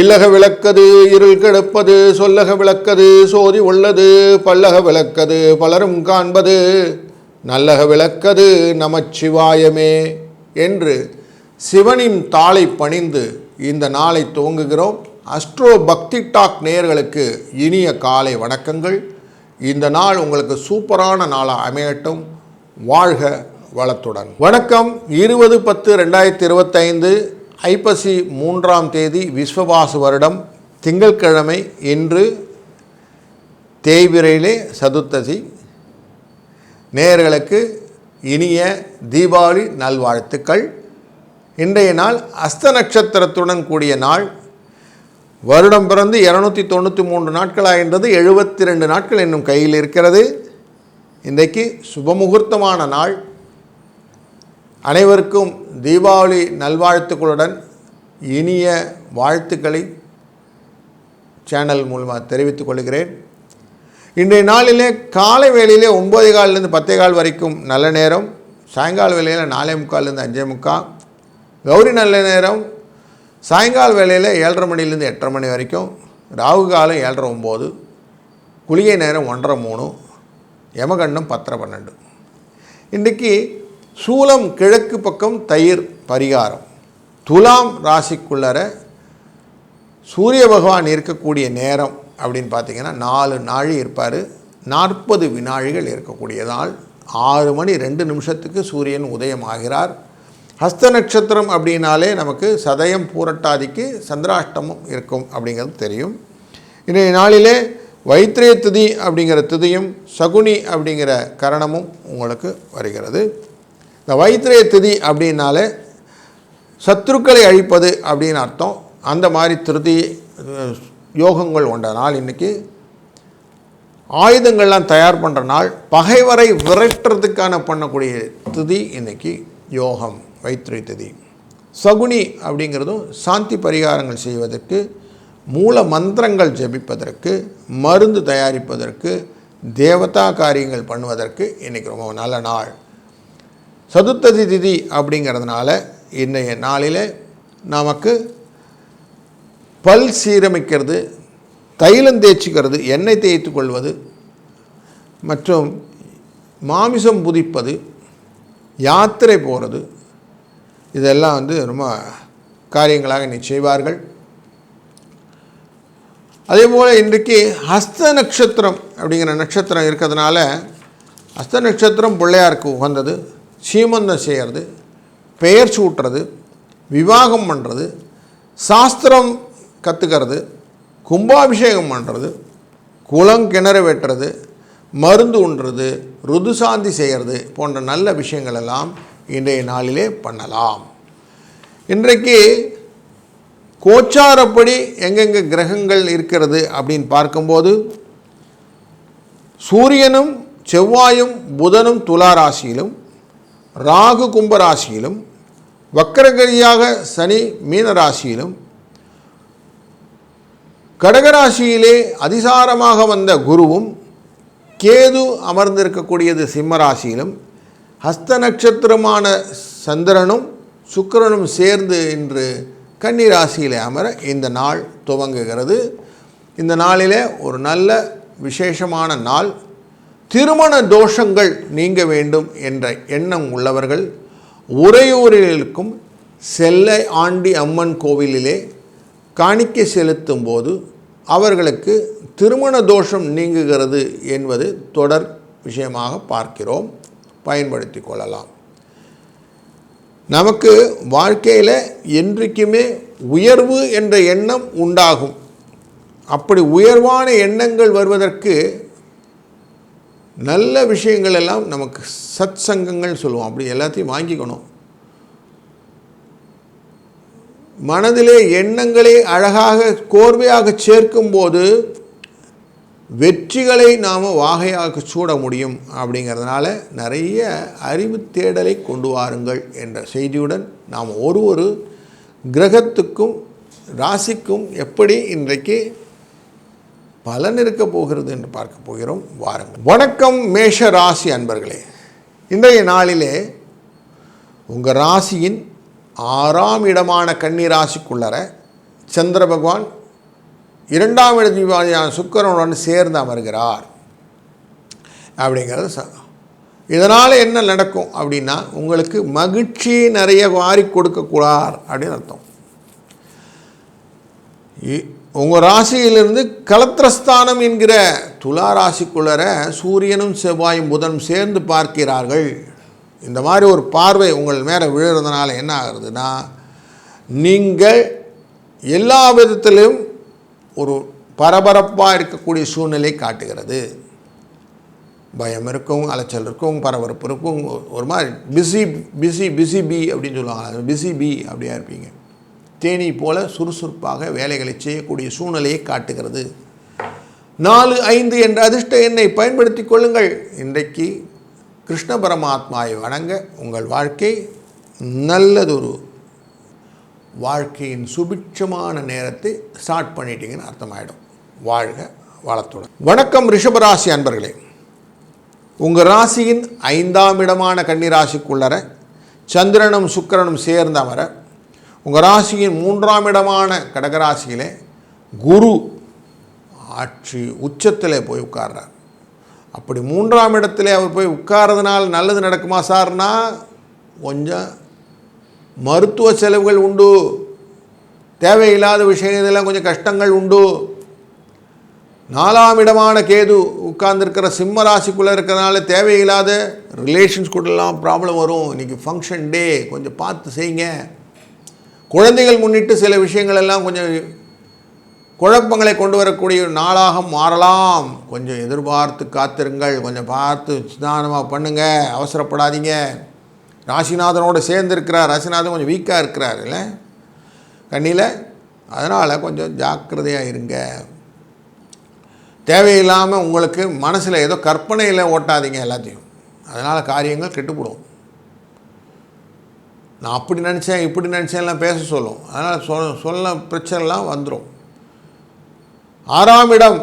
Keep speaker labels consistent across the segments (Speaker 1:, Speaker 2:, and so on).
Speaker 1: இல்லக விளக்கது இருள் கெடுப்பது சொல்லக விளக்கது சோதி உள்ளது பல்லக விளக்கது பலரும் காண்பது நல்லக விளக்கது நமச்சிவாயமே என்று சிவனின் தாளை பணிந்து இந்த நாளை துவங்குகிறோம். அஸ்ட்ரோ பக்தி டாக் நேயர்களுக்கு இனிய காலை வணக்கங்கள். இந்த நாள் உங்களுக்கு சூப்பரான நாளாக அமையட்டும். வாழ்க வளத்துடன். வணக்கம். இருபது பத்து ரெண்டாயிரத்தி இருபத்தைந்து ஐப்பசி மூன்றாம் தேதி விஸ்வவாசு வருடம் திங்கட்கிழமை இன்று தேய்பிரையிலே சதுர்த்தசி. நேயர்களுக்கு இனிய தீபாவளி நல்வாழ்த்துக்கள். இன்றைய நாள் அஸ்த நட்சத்திரத்துடன் கூடிய நாள். வருடம் பிறந்து இரநூத்தி தொண்ணூற்றி மூன்று நாட்களாகின்றது எழுபத்தி ரெண்டு நாட்கள் என்னும் கையில் இருக்கிறது. இன்றைக்கு சுபமுகூர்த்தமான நாள். அனைவருக்கும் தீபாவளி நல்வாழ்த்துக்களுடன் இனிய வாழ்த்துக்களை சேனல் மூலமாக தெரிவித்துக் கொள்கிறேன். இன்றைய நாளிலே காலை வேளையிலே ஒம்பது காலிலேருந்து பத்தே கால் வரைக்கும் நல்ல நேரம். சாயங்கால வேளையில் நாலே முக்கால்லேருந்து அஞ்சே முக்கால் கௌரி நல்ல நேரம். சாயங்கால வேளையில் ஏழரை மணிலேருந்து எட்டரை மணி வரைக்கும். ராகு காலம் ஏழரை ஒம்பது. குளிகை நேரம் ஒன்றரை மூணு. யமகண்டம் பத்தரை பன்னெண்டு. இன்றைக்கி சூலம் கிழக்கு பக்கம் தயிர் பரிகாரம். துலாம் ராசிக்குள்ளர சூரிய பகவான் இருக்கக்கூடிய நேரம் அப்படின்னு பார்த்தீங்கன்னா நாலு நாழி இருப்பார். நாற்பது வினாழிகள் இருக்கக்கூடிய நாள் ஆறு மணி ரெண்டு நிமிஷத்துக்கு சூரியன் உதயம் ஆகிறார் ஹஸ்த நட்சத்திரம் அப்படின்னாலே நமக்கு சதயம் பூரட்டாதிக்கு சந்திராஷ்டமம் இருக்கும் அப்படிங்கிறது தெரியும். இன்றைய நாளிலே வைத்திரிய திதி அப்படிங்கிற திதியும் சகுனி அப்படிங்கிற கரணமும் உங்களுக்கு வருகிறது. இந்த வைத்திரைய திதி அப்படின்னாலே சத்துருக்களை அழிப்பது அப்படின்னு அர்த்தம். அந்த மாதிரி திருதி யோகங்கள் கொண்ட நாள் இன்றைக்கி ஆயுதங்கள்லாம் தயார் பண்ணுற நாள் பகைவரை விரட்டுறதுக்கான பண்ணக்கூடிய திதி இன்றைக்கி யோகம் வைத்திரை திதி. சகுனி அப்படிங்கிறதும் சாந்தி பரிகாரங்கள் செய்வதற்கு மூல மந்திரங்கள் ஜெபிப்பதற்கு மருந்து தயாரிப்பதற்கு தேவதா காரியங்கள் பண்ணுவதற்கு இன்றைக்கி ரொம்ப நல்ல நாள். சதுர்த்ததி திதி அப்படிங்கிறதுனால இன்றைய நாளில் நமக்கு பல் சீரமைக்கிறது தைலம் தேய்ச்சிக்கிறது எண்ணெய் தேய்த்து கொள்வது மற்றும் மாமிசம் புதிப்பது யாத்திரை போகிறது இதெல்லாம் வந்து ரொம்ப காரியங்களாக நீ செய்வார்கள். அதே போல் இன்றைக்கு ஹஸ்த நட்சத்திரம் அப்படிங்கிற நட்சத்திரம் இருக்கிறதுனால ஹஸ்த நட்சத்திரம் பிள்ளையாருக்கு உகந்தது. சீமந்தம் செய்கிறது பெயர் சூட்டுறது விவாகம் பண்ணுறது சாஸ்திரம் கற்றுக்கிறது கும்பாபிஷேகம் பண்ணுறது குளம் கிணறு வெட்டுறது மருந்து உண்றது ருதுசாந்தி செய்கிறது போன்ற நல்ல விஷயங்கள் எல்லாம் இன்றைய நாளிலே பண்ணலாம். இன்றைக்கு கோச்சாரப்படி எங்கெங்கே கிரகங்கள் இருக்கிறது அப்படின்னு பார்க்கும்போது சூரியனும் செவ்வாயும் புதனும் துலா ராசியிலும் ராகு கும்ப ராசியிலும் வக்கரகரியாக சனி மீன ராசியிலும் கடகராசியிலே அதிசாரமாக வந்த குருவும் கேது அமர்ந்திருக்கக்கூடியது சிம்ம ராசியிலும் ஹஸ்த நட்சத்திரமான சந்திரனும் சுக்கிரனும் சேர்ந்து இன்று கன்னிராசியிலே அமர இந்த நாள் துவங்குகிறது. இந்த நாளிலே ஒரு நல்ல விசேஷமான நாள். திருமண தோஷங்கள் நீங்க வேண்டும் என்ற எண்ணம் உள்ளவர்கள் உறையூரில் இருக்கும் செல்லை ஆண்டி அம்மன் கோவிலிலே காணிக்கை செலுத்தும் போது அவர்களுக்கு திருமண தோஷம் நீங்குகிறது என்பது தொடர் விஷயமாக பார்க்கிறோம். பயன்படுத்தி கொள்ளலாம். நமக்கு வாழ்க்கையில் என்றைக்குமே உயர்வு என்ற எண்ணம் உண்டாகும். அப்படி உயர்வான எண்ணங்கள் வருவதற்கு நல்ல விஷயங்கள் எல்லாம் நமக்கு சத் சங்கங்கள் சொல்லுவோம். அப்படி எல்லாத்தையும் வாங்கிக்கணும். மனதிலே எண்ணங்களை அழகாக கோர்வையாக சேர்க்கும்போது வெற்றிகளை நாம் வாகையாக சூட முடியும் அப்படிங்கிறதுனால நிறைய அறிவு தேடலை கொண்டு வாருங்கள் என்ற செய்தியுடன் நாம் ஒரு ஒரு கிரகத்துக்கும் ராசிக்கும் எப்படி இன்றைக்கு பலன் இருக்க போகிறது என்று பார்க்க போகிறோம். வாருங்கள். வணக்கம் மேஷ ராசி அன்பர்களே. இன்றைய நாளிலே உங்கள் ராசியின் ஆறாம் இடமான கன்னி ராசிக்குள்ளர சந்திர பகவான் இரண்டாம் இடதிபதியான சுக்கிரனுடன் சேர்ந்து அமர்கிறார். அப்படிங்கிறது இதனால் என்ன நடக்கும் அப்படின்னா உங்களுக்கு மகிழ்ச்சி நிறைய வாரி கொடுக்கக்கூடார் அப்படின்னு அர்த்தம். உங்கள் ராசியிலிருந்து கலத்திரஸ்தானம் என்கிற துலா ராசிக்குள்ளர சூரியனும் செவ்வாயும் புதனும் சேர்ந்து பார்க்கிறார்கள். இந்த மாதிரி ஒரு பார்வை உங்கள் மேலே விழுறதுனால என்ன ஆகுறதுன்னா நீங்கள் எல்லா விதத்திலும் ஒரு பரபரப்பாக இருக்கக்கூடிய சூழ்நிலை காட்டுகிறது. பயம் இருக்கும் அலைச்சல் இருக்கும் பரபரப்பு இருக்கும் ஒரு மாதிரி பிஸி பிஸி பிஸி பி அப்படின்னு சொல்லுவாங்க. பிஸி பி அப்படியா இருப்பீங்க. தேனி போல சுறுசுறுப்பாக வேலைகளை செய்யக்கூடிய சூழ்நிலையை காட்டுகிறது. நாலு ஐந்து என்ற அதிர்ஷ்ட எண்ணை பயன்படுத்தி கொள்ளுங்கள். இன்றைக்கு கிருஷ்ண பரமாத்மாவை வணங்க உங்கள் வாழ்க்கை நல்லதொரு வாழ்க்கையின் சுபிட்சமான நேரத்தை ஸ்டார்ட் பண்ணிட்டீங்கன்னு அர்த்தமாயிடும். வாழ்க வளத்துடன். வணக்கம் ரிஷபராசி அன்பர்களே. உங்கள் ராசியின் ஐந்தாம் இடமான கன்னிராசிக்குள்ளர சந்திரனும் சுக்கிரனும் சேர்ந்து அமர உங்கள் ராசியின் மூன்றாம் இடமான கடகராசியிலே குரு ஆட்சி உச்சத்தில் போய் உட்கார்றார். அப்படி மூன்றாம் இடத்துல அவர் போய் உட்கார்றதுனால நல்லது நடக்குமா சார்னா கொஞ்சம் மருத்துவ செலவுகள் உண்டு தேவையில்லாத விஷயங்கள்லாம் கொஞ்சம் கஷ்டங்கள் உண்டு. நாலாம் இடமான கேது உட்கார்ந்துருக்கிற சிம்ம ராசிக்குள்ளே இருக்கிறனால தேவையில்லாத ரிலேஷன்ஸ் கூடலாம் ப்ராப்ளம் வரும். இன்றைக்கி ஃபங்க்ஷன் டே கொஞ்சம் பார்த்து செய்யுங்க. குழந்தைகள் முன்னிட்டு சில விஷயங்கள் எல்லாம் கொஞ்சம் குழப்பங்களை கொண்டு வரக்கூடிய நாளாக மாறலாம். கொஞ்சம் எதிர்பார்த்து காத்திருங்கள். கொஞ்சம் பார்த்து நிதானமாக பண்ணுங்கள் அவசரப்படாதீங்க. ராசிநாதனோடு சேர்ந்துருக்கிறார். ராசிநாதன் கொஞ்சம் வீக்காக இருக்கிறார் இல்லை? கண்ணியில் அதனால் கொஞ்சம் ஜாக்கிரதையாக இருங்க. தேவையில்லாமல் உங்களுக்கு மனசில் ஏதோ கற்பனையில் ஓட்டாதீங்க எல்லாத்தையும். அதனால் காரியங்கள் கெட்டுப்படும் நான் அப்படி நினச்சேன் இப்படி நினச்சேன்லாம் பேச சொல்லும். அதனால் சொல் சொல்ல பிரச்சனைலாம் வந்துடும் ஆறாம் இடம்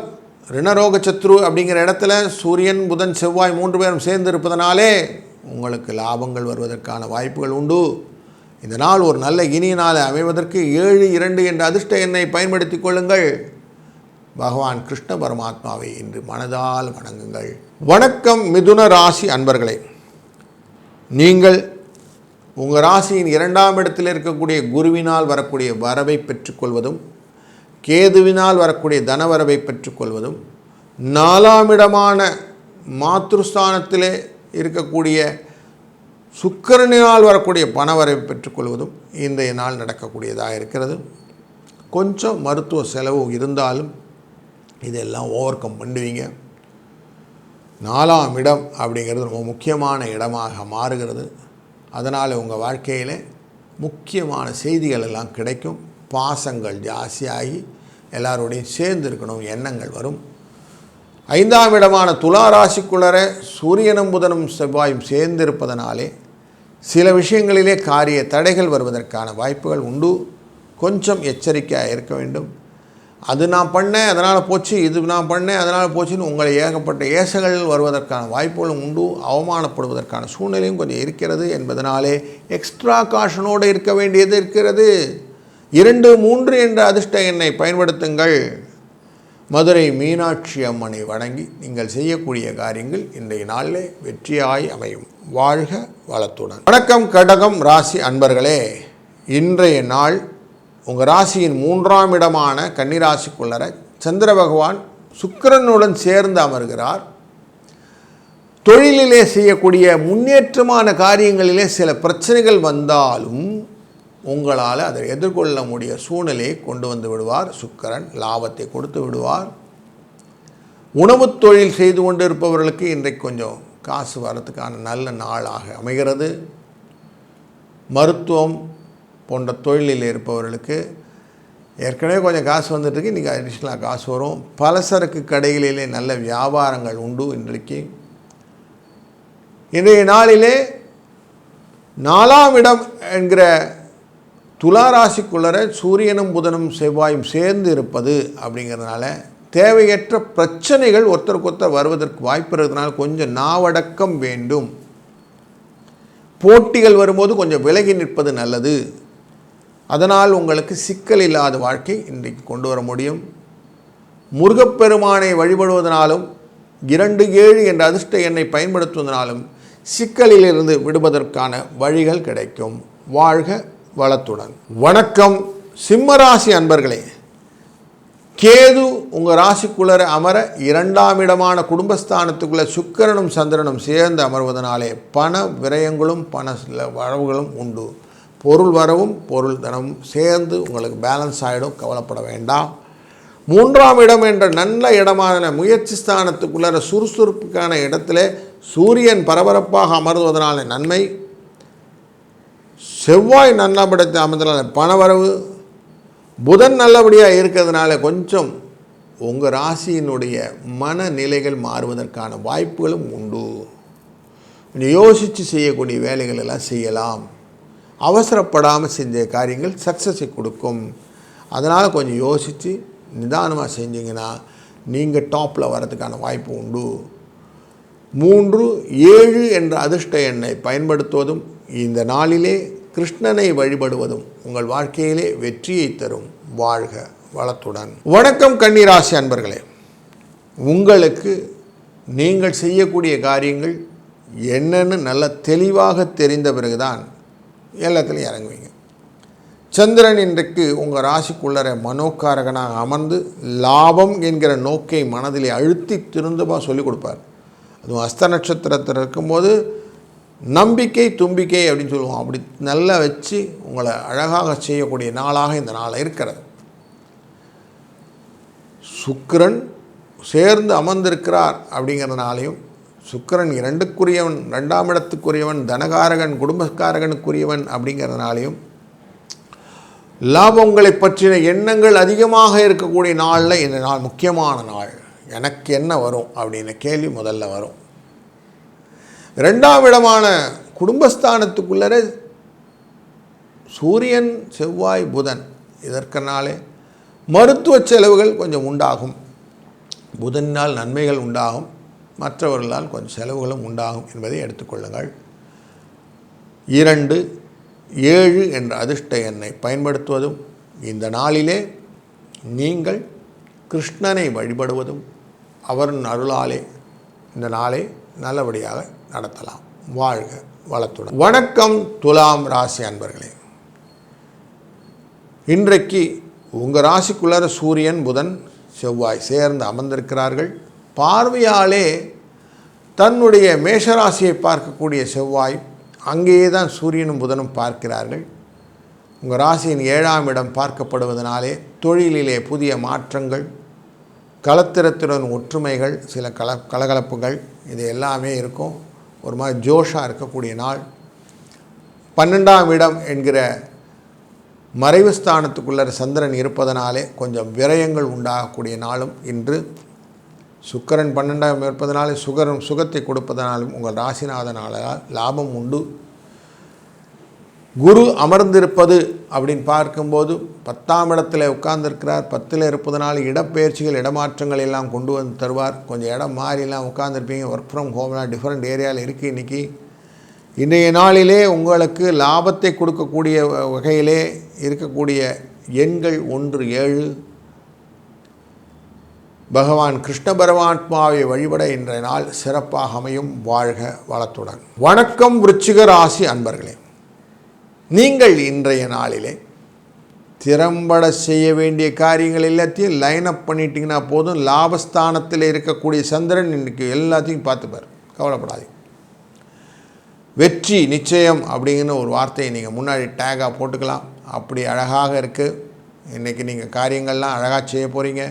Speaker 1: ரிணரோக சத்ரு அப்படிங்கிற இடத்துல சூரியன் புதன் செவ்வாய் மூன்று பேரும் சேர்ந்து இருப்பதனாலே உங்களுக்கு லாபங்கள் வருவதற்கான வாய்ப்புகள் உண்டு. இந்த நாள் ஒரு நல்ல இனிய நாள் அமைவதற்கு ஏழு இரண்டு என்ற அதிர்ஷ்ட எண்ணை பயன்படுத்தி கொள்ளுங்கள். பகவான் கிருஷ்ண பரமாத்மாவை இன்று மனதால் வணங்குங்கள். வணக்கம் மிதுன ராசி அன்பர்களே. நீங்கள் உங்கள் ராசியின் இரண்டாம் இடத்தில் இருக்கக்கூடிய குருவினால் வரக்கூடிய வரவை பெற்றுக்கொள்வதும் கேதுவினால் வரக்கூடிய தனவரவை பெற்றுக்கொள்வதும் நாலாம் இடமான மாத்ருஸ்தானத்திலே இருக்கக்கூடிய சுக்கரனினால் வரக்கூடிய பணவரவை பெற்றுக்கொள்வதும் இன்றைய நாள் நடக்கக்கூடியதாக இருக்கிறது. கொஞ்சம் மருத்துவ செலவு இருந்தாலும் இதெல்லாம் ஓவர் கம் பண்ணுவீங்க. நாலாம் இடம் அப்படிங்கிறது ரொம்ப முக்கியமான இடமாக மாறுகிறது. அதனால் உங்கள் வாழ்க்கையில் முக்கியமான செய்திகள் எல்லாம் கிடைக்கும். பாசங்கள் ஜாஸ்தியாகி எல்லாரோடையும் சேர்ந்து இருக்கணும் எண்ணங்கள் வரும். ஐந்தாம் இடமான துலா ராசிக்குள்ளர சூரியனும் புதனும் செவ்வாயும் சேர்ந்திருப்பதனாலே சில விஷயங்களிலே காரிய தடைகள் வருவதற்கான வாய்ப்புகள் உண்டு. கொஞ்சம் எச்சரிக்கையாக இருக்க வேண்டும். அது நான் பண்ணேன் அதனால் போச்சு இது நான் பண்ணேன் அதனால் போச்சுன்னு உங்களை ஏகப்பட்ட ஏசங்கள் வருவதற்கான வாய்ப்புகளும் உண்டு அவமானப்படுவதற்கான சூழ்நிலையும் கொஞ்சம் இருக்கிறது என்பதனாலே எக்ஸ்ட்ரா காஷனோடு இருக்க வேண்டியது இருக்கிறது. இரண்டு மூன்று என்ற அதிர்ஷ்ட எண்ணை பயன்படுத்துங்கள். மதுரை மீனாட்சி அம்மனை வணங்கி நீங்கள் செய்யக்கூடிய காரியங்கள் இன்றைய நாளிலே வெற்றியாய் அமையும். வாழ்க வளத்துடன். வணக்கம் கடகம் ராசி அன்பர்களே. இன்றைய நாள் உங்கள் ராசியின் மூன்றாம் இடமான கன்னிராசிக்குள்ளர சந்திர பகவான் சுக்கிரனுடன் சேர்ந்து அமர்கிறார். தொழிலிலே செய்யக்கூடிய முன்னேற்றமான காரியங்களிலே சில பிரச்சனைகள் வந்தாலும் உங்களால் அதை எதிர்கொள்ள முடிய சூழ்நிலையை கொண்டு வந்து விடுவார். சுக்கரன் லாபத்தை கொடுத்து விடுவார். உணவுத் தொழில் செய்து கொண்டு இருப்பவர்களுக்கு இன்றைக்கு கொஞ்சம் காசு வரத்துக்கான நல்ல நாளாக அமைகிறது. மருத்துவம் போன்ற தொழிலில் இருப்பவர்களுக்கு ஏற்கனவே கொஞ்சம் காசு வந்துட்டுருக்கு இன்றைக்கி அடிஷ்னலாக காசு வரும். பலசரக்கு கடைகளிலே நல்ல வியாபாரங்கள் உண்டு இன்றைக்கு. இன்றைய நாளிலே நாலாம் இடம் என்கிற துளாராசிக்குள்ளர சூரியனும் புதனும் செவ்வாயும் சேர்ந்து இருப்பது அப்படிங்கிறதுனால தேவையற்ற பிரச்சனைகள் ஒருத்தருக்கு ஒருத்தர் வருவதற்கு வாய்ப்பு இருக்கிறதுனால கொஞ்சம் நாவடக்கம் வேண்டும். போட்டிகள் வரும்போது கொஞ்சம் விலகி நிற்பது நல்லது. அதனால் உங்களுக்கு சிக்கல் இல்லாத வாழ்க்கை இன்றைக்கு கொண்டு வர முடியும். முருகப்பெருமானை வழிபடுவதனாலும் இரண்டு ஏழு என்ற அதிர்ஷ்ட எண்ணை பயன்படுத்துவதனாலும் சிக்கலிலிருந்து விடுவதற்கான வழிகள் கிடைக்கும். வாழ்க வளத்துடன். வணக்கம் சிம்மராசி அன்பர்களே. கேது உங்கள் ராசிக்குள்ளர அமர இரண்டாம் இடமான குடும்பஸ்தானத்துக்குள்ளே சுக்கிரனும் சந்திரனும் சேர்ந்து அமர்வதனாலே பண விரயங்களும் பண செல- வரவுகளும் உண்டு. பொருள் வரவும் பொருள் தனமும் சேர்ந்து உங்களுக்கு பேலன்ஸ் ஆகிடும் கவலைப்பட வேண்டாம். மூன்றாம் இடம் என்ற நல்ல இடமான முயற்சி ஸ்தானத்துக்குள்ளர சுறுசுறுப்புக்கான இடத்துல சூரியன் பரபரப்பாக அமர்வதனால நன்மை. செவ்வாய் நல்லபடத்தை அமர்ந்தனால பணவரவு. புதன் நல்லபடியாக இருக்கிறதுனால கொஞ்சம் உங்கள் ராசியினுடைய மனநிலைகள் மாறுவதற்கான வாய்ப்புகளும் உண்டு. யோசித்து செய்யக்கூடிய வேலைகள் எல்லாம் செய்யலாம். அவசரப்படாமல் செஞ்ச காரியங்கள் சக்ஸஸை கொடுக்கும். அதனால் கொஞ்சம் யோசித்து நிதானமாக செஞ்சீங்கன்னா நீங்கள் டாப்பில் வரதுக்கான வாய்ப்பு உண்டு. மூன்று ஏழு என்ற அதிர்ஷ்ட எண்ணை பயன்படுத்துவதும் இந்த நாளிலே கிருஷ்ணனை வழிபடுவதும் உங்கள் வாழ்க்கையிலே வெற்றியை தரும். வாழ்க வளத்துடன். வணக்கம் கன்னிராசி அன்பர்களே. உங்களுக்கு நீங்கள் செய்யக்கூடிய காரியங்கள் என்னன்னு நல்ல தெளிவாக தெரிந்த பிறகுதான் எல்லாத்துலேயும் இறங்குவீங்க. சந்திரன் இன்றைக்கு உங்கள் ராசிக்குள்ளர மனோக்காரகனாக அமர்ந்து லாபம் என்கிற நோக்கை மனதிலே அழுத்தி திருந்தமாக சொல்லிக் கொடுப்பார். அதுவும் அஸ்த நட்சத்திரத்தில் இருக்கும்போது நம்பிக்கை தும்பிக்கை அப்படின்னு சொல்லுவோம். அப்படி நல்லா வச்சு உங்களை அழகாக செய்யக்கூடிய நாளாக இந்த நாளை இருக்கிறது. சுக்கிரன் சேர்ந்து அமர்ந்திருக்கிறார் அப்படிங்கிறதுனாலையும் சுக்கிரன் இரண்டுக்குரியவன் ரெண்டாம் இடத்துக்குரியவன் தனகாரகன் குடும்பக்காரகனுக்குரியவன் அப்படிங்கிறதுனாலையும் லாபங்களை பற்றின எண்ணங்கள் அதிகமாக இருக்கக்கூடிய நாளில் இந்த நாள் முக்கியமான நாள். எனக்கு என்ன வரும் அப்படின்னு கேள்வி முதல்ல வரும். ரெண்டாம் இடமான குடும்பஸ்தானத்துக்குள்ளரே சூரியன் செவ்வாய் புதன் இதற்கனாலே மருத்துவ செலவுகள் கொஞ்சம் உண்டாகும். புதனால் நன்மைகள் உண்டாகும். மற்றவர்களால் கொஞ்சம் செலவுகளும் உண்டாகும் என்பதை எடுத்துக்கொள்ளுங்கள் இரண்டு ஏழு என்ற அதிர்ஷ்ட எண்ணை பயன்படுத்துவதும் இந்த நாளிலே நீங்கள் கிருஷ்ணனை வழிபடுவதும் அவரின் அருளாலே இந்த நாளை நல்லபடியாக நடத்தலாம். வாழ்க வளத்துடன். வணக்கம் துலாம் ராசி அன்பர்களே. இன்றைக்கு உங்கள் ராசிக்குள்ளார சூரியன் புதன் செவ்வாய் சேர்ந்து அமர்ந்திருக்கிறார்கள். பார்வையாலே தன்னுடைய மேஷராசியை பார்க்கக்கூடிய செவ்வாய் அங்கேயே தான் சூரியனும் புதனும் பார்க்கிறார்கள். உங்கள் ராசியின் ஏழாம் இடம் பார்க்கப்படுவதனாலே தொழிலிலே புதிய மாற்றங்கள் கலத்திரத்துடன் ஒற்றுமைகள் சில கல கலகலப்புகள் இது எல்லாமே இருக்கும். ஒரு மாதிரி ஜோஷாக இருக்கக்கூடிய நாள். பன்னெண்டாம் இடம் என்கிற மறைவு ஸ்தானத்துக்குள்ள சந்திரன் இருப்பதனாலே கொஞ்சம் விரயங்கள் உண்டாகக்கூடிய நாளும் இன்று. சுக்கரன் பன்னெண்டாம் இருப்பதனாலே சுகரும் சுகத்தை கொடுப்பதனாலும் உங்கள் ராசிநாதனால லாபம் உண்டு. குரு அமர்ந்திருப்பது அப்படின்னு பார்க்கும்போது பத்தாம் இடத்துல உட்கார்ந்திருக்கிறார். பத்தில் இருப்பதனால இடப்பெயர்ச்சிகள் இடமாற்றங்கள் எல்லாம் கொண்டு வந்து தருவார். கொஞ்சம் இடம் மாறிலாம் உட்கார்ந்துருப்பீங்க. ஒர்க் ஃப்ரம் ஹோம்லாம் டிஃப்ரெண்ட் ஏரியாவில் இருக்குது இன்றைக்கி இன்றைய நாளிலே உங்களுக்கு லாபத்தை கொடுக்கக்கூடிய வ- வகையிலே இருக்கக்கூடிய எண்கள் ஒன்று ஏழு. பகவான் கிருஷ்ண பரமாத்மாவை வழிபட இன்றைய நாள் சிறப்பாக அமையும். வாழ்க வளத்துடன். வணக்கம் விருச்சிக ராசி அன்பர்களே. நீங்கள் இன்றைய நாளிலே திறம்பட செய்ய வேண்டிய காரியங்கள் எல்லாத்தையும் லைன் அப் பண்ணிட்டீங்கன்னா போதும். லாபஸ்தானத்தில் இருக்கக்கூடிய சந்திரன் இன்றைக்கி எல்லாத்தையும் பார்த்துப்பார். கவலைப்படாதீங்க. வெற்றி நிச்சயம் அப்படிங்கிற ஒரு வார்த்தையை நீங்கள் முன்னாடி டேகாக போட்டுக்கலாம். அப்படி அழகாக இருக்குது இன்றைக்கி நீங்கள் காரியங்கள்லாம் அழகாக செய்ய போகிறீங்க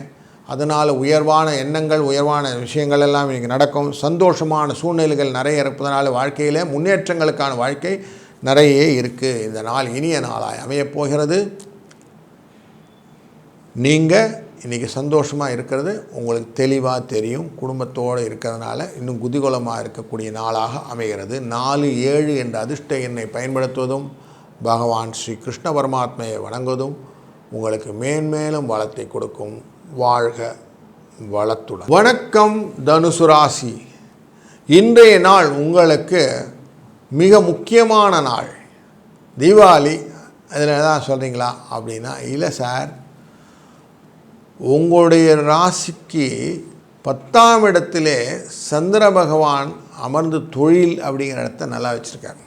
Speaker 1: அதனால் உயர்வான எண்ணங்கள் உயர்வான விஷயங்கள் எல்லாம் இன்றைக்கி நடக்கும். சந்தோஷமான சூழ்நிலைகள் நிறைய இருப்பதனால வாழ்க்கையில் முன்னேற்றங்களுக்கான வாழ்க்கை நிறைய இருக்குது இந்த நாள் இனிய நாளாய் அமையப் போகிறது. நீங்கள் இன்றைக்கி சந்தோஷமாக இருக்கிறது உங்களுக்கு தெளிவாக தெரியும். குடும்பத்தோடு இருக்கிறதுனால இன்னும் குதிகோலமாக இருக்கக்கூடிய நாளாக அமைகிறது. நாலு ஏழு என்ற அதிர்ஷ்ட எண்ணை பயன்படுத்துவதும் பகவான் ஸ்ரீ கிருஷ்ண பரமாத்மையை வணங்குவதும் உங்களுக்கு மேன்மேலும் வளத்தை கொடுக்கும். வாழ்க வளத்துடன். வணக்கம் தனுசு ராசி. இன்றைய நாள் உங்களுக்கு மிக முக்கியமான நாள். தீபாவளி அதில் தான் சொல்கிறீங்களா அப்படின்னா இல்லை சார் உங்களுடைய ராசிக்கு பத்தாம் இடத்திலே சந்திர பகவான் அமர்ந்து தொழில் அப்படிங்கிற இடத்த நல்லா வச்சுருக்கார்.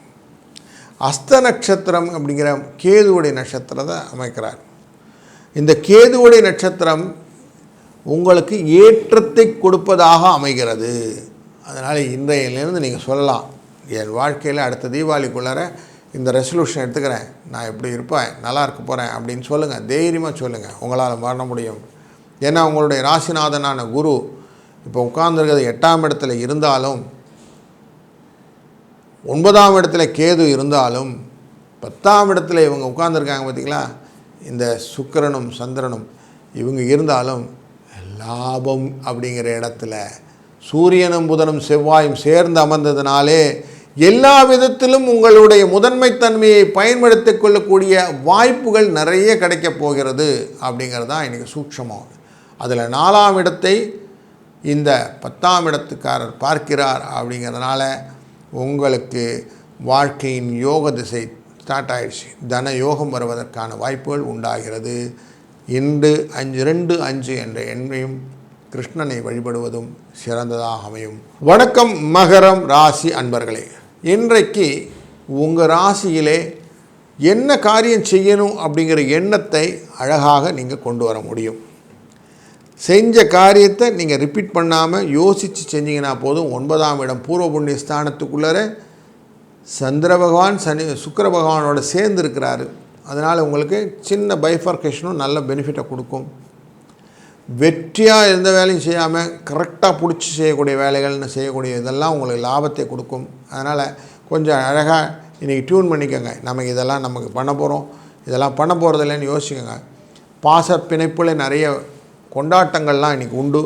Speaker 1: அஸ்த நட்சத்திரம் அப்படிங்கிற கேதுவுடைய நட்சத்திரத்தை அமைக்கிறார். இந்த கேதுவுடைய நட்சத்திரம் உங்களுக்கு ஏற்றத்தை கொடுப்பதாக அமைகிறது. அதனால் இன்றையிலேருந்து நீங்கள் சொல்லலாம். என் வாழ்க்கையில் அடுத்த தீபாவளிக்குள்ளார இந்த ரெசல்யூஷன் எடுத்துக்கிறேன். நான் எப்படி இருப்பேன்? நல்லா இருக்க போகிறேன் அப்படின்னு சொல்லுங்கள் தைரியமாக சொல்லுங்கள் உங்களால் வர முடியும். ஏன்னா உங்களுடைய ராசிநாதனான குரு இப்போ உட்கார்ந்துருக்கிறது எட்டாம் இடத்துல இருந்தாலும் ஒன்பதாம் இடத்துல கேது இருந்தாலும் பத்தாம் இடத்துல இவங்க உட்கார்ந்துருக்காங்க பார்த்தீங்களா இந்த சுக்கிரனும் சந்திரனும் இவங்க இருந்தாலும் லாபம் அப்படிங்கிற இடத்துல சூரியனும் புதனும் செவ்வாயும் சேர்ந்து அமர்ந்ததுனாலே எல்லா விதத்திலும் உங்களுடைய முதன்மைத்தன்மையை பயன்படுத்திக் கொள்ளக்கூடிய வாய்ப்புகள் நிறைய கிடைக்கப் போகிறது அப்படிங்கிறது தான் இன்றைக்கி சூட்சமம் அதில் நாலாம் இடத்தை இந்த பத்தாம் இடத்துக்காரர் பார்க்கிறார் அப்படிங்கிறதுனால உங்களுக்கு வாழ்க்கையின் யோக திசை ஸ்டார்ட் ஆயிடுச்சு. தன யோகம் வருவதற்கான வாய்ப்புகள் உண்டாகிறது. இன்று அஞ்சு ரெண்டு அஞ்சு என்ற எண்ணையும் கிருஷ்ணனை வழிபடுவதும் சிறந்ததாக அமையும். வணக்கம் மகரம் ராசி அன்பர்களே. இன்றைக்கு உங்கள் ராசியிலே என்ன காரியம் செய்யணும் அப்படிங்கிற எண்ணத்தை அழகாக நீங்கள் கொண்டு வர முடியும். செஞ்ச காரியத்தை நீங்கள் ரிப்பீட் பண்ணாமல் யோசித்து செஞ்சீங்கன்னா போதும். ஒன்பதாம் இடம் பூர்வ புண்ணிய ஸ்தானத்துக்குள்ளே சந்திர பகவான் சனி சுக்கர பகவானோட சேர்ந்து இருக்கிறாரு. அதனால் உங்களுக்கு சின்ன பைஃபர்கேஷனும் நல்ல பெனிஃபிட்டை கொடுக்கும். வெற்றியாக எந்த வேலையும் செய்யாமல் கரெக்டாக பிடிச்சி செய்யக்கூடிய வேலைகள்னு செய்யக்கூடிய இதெல்லாம் உங்களுக்கு லாபத்தை கொடுக்கும். அதனால் கொஞ்சம் அழகாக இன்றைக்கி டியூன் பண்ணிக்கோங்க. நமக்கு இதெல்லாம் நமக்கு பண்ண போகிறோம் இதெல்லாம் பண்ண போகிறது இல்லைன்னு யோசிக்கோங்க. பாச பிணைப்பில் நிறைய கொண்டாட்டங்கள்லாம் இன்றைக்கி உண்டு.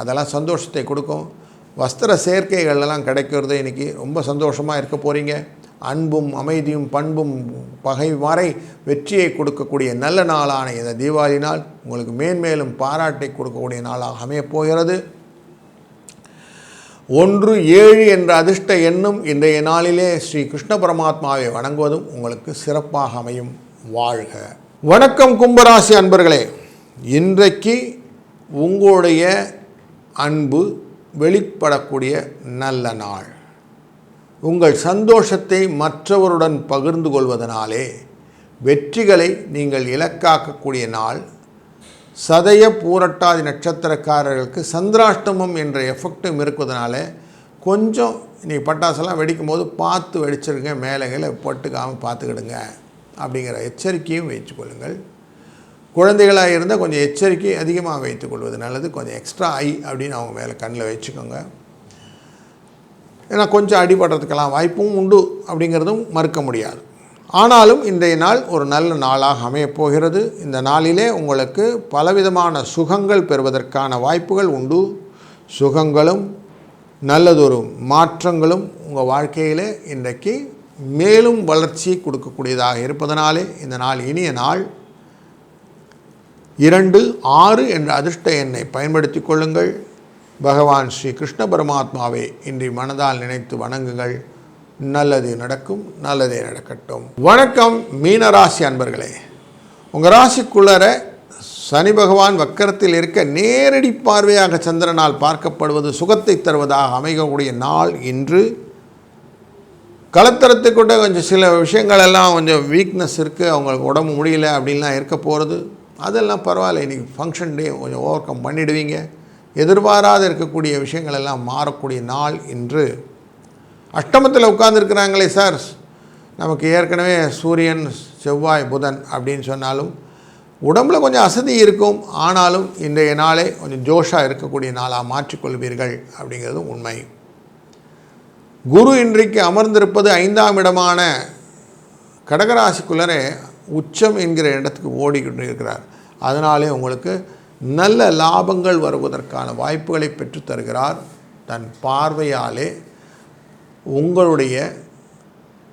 Speaker 1: அதெல்லாம் சந்தோஷத்தை கொடுக்கும். வஸ்திர சேர்க்கைகள்லாம் கிடைக்கிறது இன்றைக்கி ரொம்ப சந்தோஷமாக இருக்க போகிறீங்க அன்பும் அமைதியும் பண்பும் பகை வரை வெற்றியை கொடுக்கக்கூடிய நல்ல நாளான இந்த தீபாவளி நாள் உங்களுக்கு மேன்மேலும் பாராட்டை கொடுக்கக்கூடிய நாளாக அமையப் போகிறது. ஒன்று ஏழு என்ற அதிர்ஷ்ட எண்ணும் இன்றைய நாளிலே ஸ்ரீ கிருஷ்ண பரமாத்மாவை வணங்குவதும் உங்களுக்கு சிறப்பாக அமையும். வாழ்க. வணக்கம் கும்பராசி அன்பர்களே. இன்றைக்கு உங்களுடைய அன்பு வெளிப்படக்கூடிய நல்ல நாள். உங்கள் சந்தோஷத்தை மற்றவருடன் பகிர்ந்து கொள்வதனாலே வெற்றிகளை நீங்கள் இலக்காக்கக்கூடிய நாள். சதய பூரட்டாதி நட்சத்திரக்காரர்களுக்கு சந்திராஷ்டமம் என்ற எஃபெக்டும் இருக்கிறதுனால கொஞ்சம் இன்றைக்கி பட்டாசெல்லாம் வெடிக்கும் போது பார்த்து வெடிச்சிருங்க மேலைகளை பட்டுக்காமல் பார்த்துக்கிடுங்க அப்படிங்கிற எச்சரிக்கையும் வைத்துக்கொள்ளுங்கள் குழந்தைகளாக இருந்தால் கொஞ்சம் எச்சரிக்கை அதிகமாக வைத்துக்கொள்வது நல்லது கொஞ்சம் எக்ஸ்ட்ரா ஐ அப்படின்னு அவங்க மேலே கண்ணில் வச்சுக்கோங்க. ஏன்னா கொஞ்சம் அடிபடுறதுக்கெல்லாம் வாய்ப்பும் உண்டு அப்படிங்கிறதும் மறுக்க முடியாது. ஆனாலும் இன்றைய நாள் ஒரு நல்ல நாளாக அமையப் போகிறது. இந்த நாளிலே உங்களுக்கு பலவிதமான சுகங்கள் பெறுவதற்கான வாய்ப்புகள் உண்டு. சுகங்களும் நல்லதொரு மாற்றங்களும் உங்கள் வாழ்க்கையிலே இன்றைக்கு மேலும் வளர்ச்சி கொடுக்கக்கூடியதாக இருப்பதனாலே இந்த நாள் இனிய நாள். இரண்டு ஆறு என்ற அதிர்ஷ்ட எண்ணை பயன்படுத்தி கொள்ளுங்கள். பகவான் ஸ்ரீ கிருஷ்ண பரமாத்மாவே இன்றி மனதால் நினைத்து வணங்குங்கள். நல்லது நடக்கும் நல்லதே நடக்கட்டும். வணக்கம் மீனராசி அன்பர்களே. உங்கள் ராசிக்குள்ளர சனி பகவான் வக்கரத்தில் இருக்க நேரடி பார்வையாக சந்திரனால் பார்க்கப்படுவது சுகத்தை தருவதாக அமையக்கூடிய நாள் இன்று. கலத்தரத்துக்கூட கொஞ்சம் சில விஷயங்கள் எல்லாம் கொஞ்சம் வீக்னஸ் இருக்குது அவங்களுக்கு உடம்பு முடியல அப்படின்லாம் இருக்க போகிறது அதெல்லாம் பரவாயில்ல. இன்றைக்கி ஃபங்க்ஷன் டே கொஞ்சம் ஓவர் கம் பண்ணிடுவீங்க. எதிர்பாராத இருக்கக்கூடிய விஷயங்கள் எல்லாம் மாறக்கூடிய நாள் இன்று. அஷ்டமத்தில் உட்கார்ந்துருக்கிறாங்களே சார் நமக்கு ஏற்கனவே சூரியன் செவ்வாய் புதன் அப்படின்னு சொன்னாலும் உடம்புல கொஞ்சம் அசதி இருக்கும். ஆனாலும் இன்றைய நாளே கொஞ்சம் ஜோஷாக இருக்கக்கூடிய நாளாக மாற்றிக்கொள்வீர்கள் அப்படிங்கிறது உண்மை. குரு இன்றைக்கு அமர்ந்திருப்பது ஐந்தாம் இடமான கடகராசிக்குள்ளரே உச்சம் என்கிற இடத்துக்கு ஓடிக்கிட்டு இருக்கிறார் அதனாலே உங்களுக்கு நல்ல லாபங்கள் வருவதற்கான வாய்ப்புகளை பெற்றுத்தருகிறார் தன் பார்வையாலே உங்களுடைய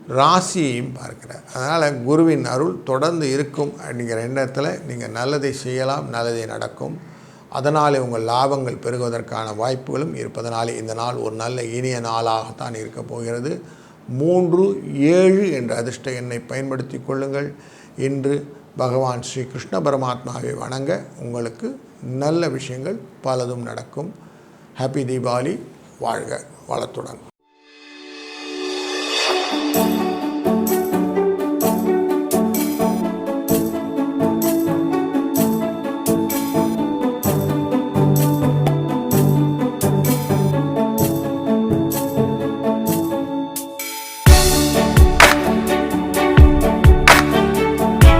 Speaker 1: ராசியையும் பார்க்கிறார். அதனால் குருவின் அருள் தொடர்ந்து இருக்கும் அப்படிங்கிற எண்ணத்தில் நீங்கள் நல்லதை செய்யலாம் நல்லதே நடக்கும். அதனாலே உங்கள் லாபங்கள் பெருகுவதற்கான வாய்ப்புகளும் இருப்பதனாலே இந்த நாள் ஒரு நல்ல இனிய நாளாகத்தான் இருக்கப் போகிறது. மூன்று ஏழு என்ற அதிர்ஷ்ட எண்ணை பயன்படுத்தி கொள்ளுங்கள். இன்று பகவான் ஸ்ரீ கிருஷ்ண பரமாத்மாவை வணங்க உங்களுக்கு நல்ல விஷயங்கள் பலதும் நடக்கும். ஹாப்பி தீபாவளி வாழ்க வளத்துடன்.